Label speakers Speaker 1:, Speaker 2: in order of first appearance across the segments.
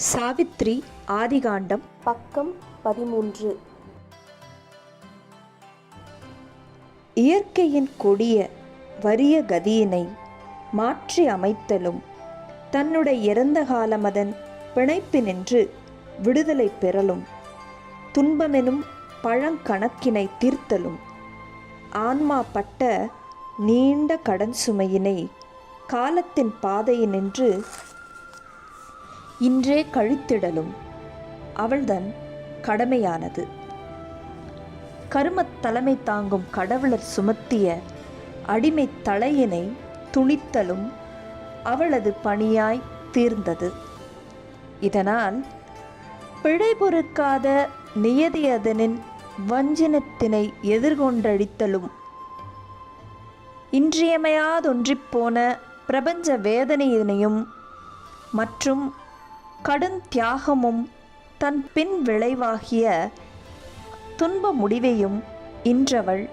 Speaker 1: சாவித்ரி ஆதிகாண்டம்.
Speaker 2: பக்கம் பதிமூன்று.
Speaker 1: இயற்கையின் கொடிய வறிய கதியினை மாற்றி அமைத்தலும் தன்னுடைய இறந்த காலமதன் பிணைப்பினின்று விடுதலை பெறலும் துன்பமெனும் பழங்கணக்கினை தீர்த்தலும் ஆன்மா பட்ட நீண்ட கடன் சுமையினை காலத்தின் பாதையினின்று இன்றே கழித்திடலும். அவள்தன் கடமையானது. கருமத் தலைமை தாங்கும் கடவுளர் சுமத்திய அடிமை தலையினை துணித்தலும் அவளது பணியாய் தீர்ந்தது. இதனால் பிழை பொறுக்காத நியதியதனின் வஞ்சினத்தினை எதிர்கொண்டழித்தலும். இன்றியமையாதொன்றிப் போன பிரபஞ்ச வேதனையினையும் மற்றும் கடும் தியாகமும் தன் பின் விளைவாகிய துன்ப முடிவையும் இன்றவள்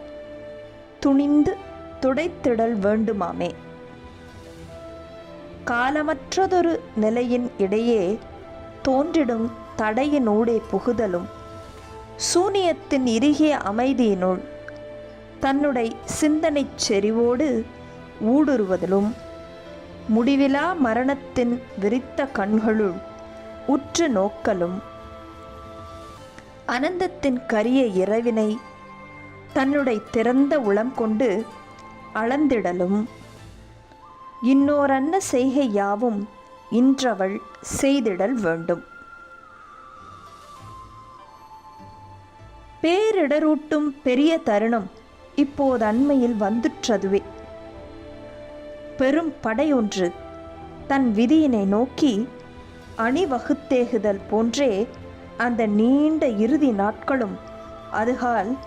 Speaker 1: துணிந்து துடைத்திடல் வேண்டுமாமே. காலமற்றதொரு நிலையின் இடையே தோன்றிடும் தடையினூடே புகுதலும் சூனியத்தின் இறுகிய அமைதியினுள் தன்னுடைய சிந்தனைச் செறிவோடு ஊடுருவதிலும் முடிவிலா மரணத்தின் விரித்த கண்களுள் உற்று நோக்கலும் அனந்தத்தின் கரிய இரவினை தன்னுடைய திறந்த உளம் கொண்டு அளந்திடலும். இன்னோரன்ன செய்கை யாவும் இன்றவள் செய்திடல் வேண்டும். பேரிடரூட்டும் பெரிய தருணம் இப்போது அண்மையில் வந்துற்றதுவே. பெரும் படையொன்று தன் விதியினை நோக்கி அணிவகுத்தேகுதல் போன்றே அந்த நீண்ட இறுதி நாட்களும் அதுகால்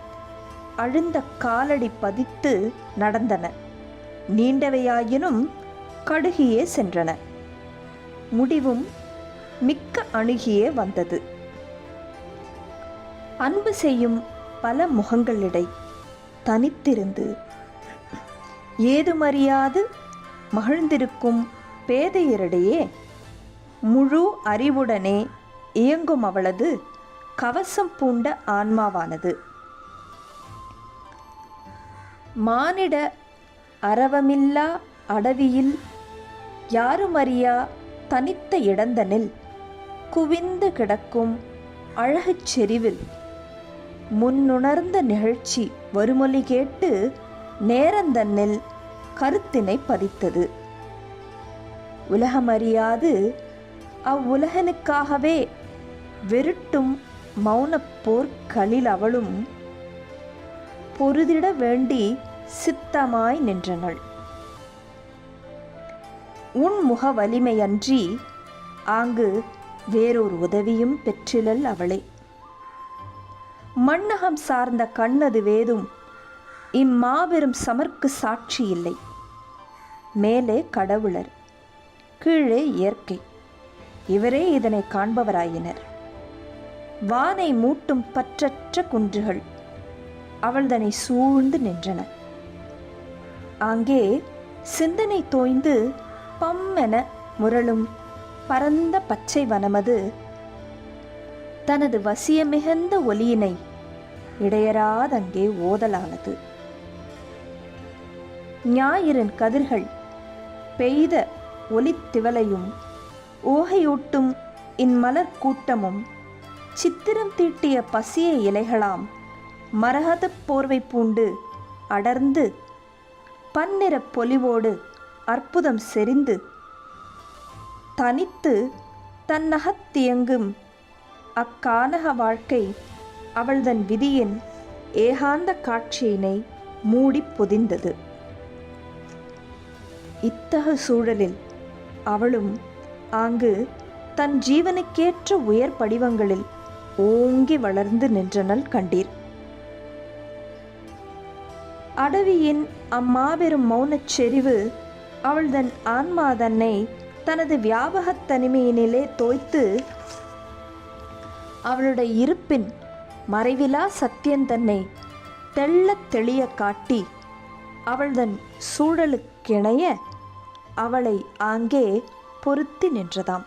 Speaker 1: அழுந்த காலடி பதித்து நடந்தன. நீண்டவையாயினும் கடுகியே சென்றன. முடிவும் மிக்க அணுகியே வந்தது. அன்பு செய்யும் பல முகங்களிடை தனித்திருந்து ஏதுமறியாது மகிழ்ந்திருக்கும் பேதையரிடையே முழு அறிவுடனே இயங்கும் அவளது கவசம் பூண்ட ஆன்மாவானது. மானிட அரவமில்லா அடவியில் யாருமறியா தனித்த இடந்தனில் குவிந்து கிடக்கும் அழகுச் செறிவில் முன்னுணர்ந்த நிகழ்ச்சி வருமொழி கேட்டு நேரந்தன்னில் கருத்தினை பதித்தது. உலகமறியாது அவ்வுலகனுக்காகவே வெருட்டும் மௌனப்போர்களில் அவளும் பொருதிட வேண்டி சித்தமாய் நின்றனள். உன் முக வலிமையன்றி ஆங்கு வேறொரு உதவியும் பெற்றிலல் அவளே. மண்ணகம் சார்ந்த கண்ணது வேதும் இம்மாபெரும் சமர்க்கு சாட்சி இல்லை. மேலே கடவுளர் கீழே இயற்கை. இவரே இதனை காண்பவராயினர். வானை மூட்டும் பற்றற்ற குன்றுகள் அவள்தனை சூழ்ந்து நின்றன. அங்கே சிந்தனை தோய்ந்து பம்மென முரளும் பரந்த பச்சை வனமது தனது வசியமிகுந்த ஒலியினை இடையராதங்கே ஓதலானது. ஞாயிறின் கதிர்கள் பெய்த ஒலித்திவலையும் ஓகையூட்டும் இம்மலர் கூட்டமும் சித்திரம் தீட்டிய பசிய இலைகளாம் மரகதப் போர்வை பூண்டு அடர்ந்து பன்னிறப் பொலிவோடு அற்புதம் செறிந்து தனித்து தன்னகத்தியங்கும் அக்கானக வாழ்க்கை அவள்தன் விதியின் ஏகாந்த காட்சியினை மூடி பொதிந்தது. இத்தகு சூழலில் அவளும் ஆங்கு தன் ஜீவனுக்கேற்ற உயர் படிவங்களில் ஓங்கி வளர்ந்து நின்றனல் கண்டீர். அடவியின் அம்மாபெரும் மௌனச் செறிவு அவள்தன் ஆன்மா தன்னை தனது வியாபகத் தனிமையினிலே தோய்த்து அவளுடைய இருப்பின் மறைவிலா சத்தியன் தன்னை தெள்ளத் தெளிய காட்டி அவள்தன் சூழலுக்கிணைய அவளை ஆங்கே பொருத்தி நின்றதாம்.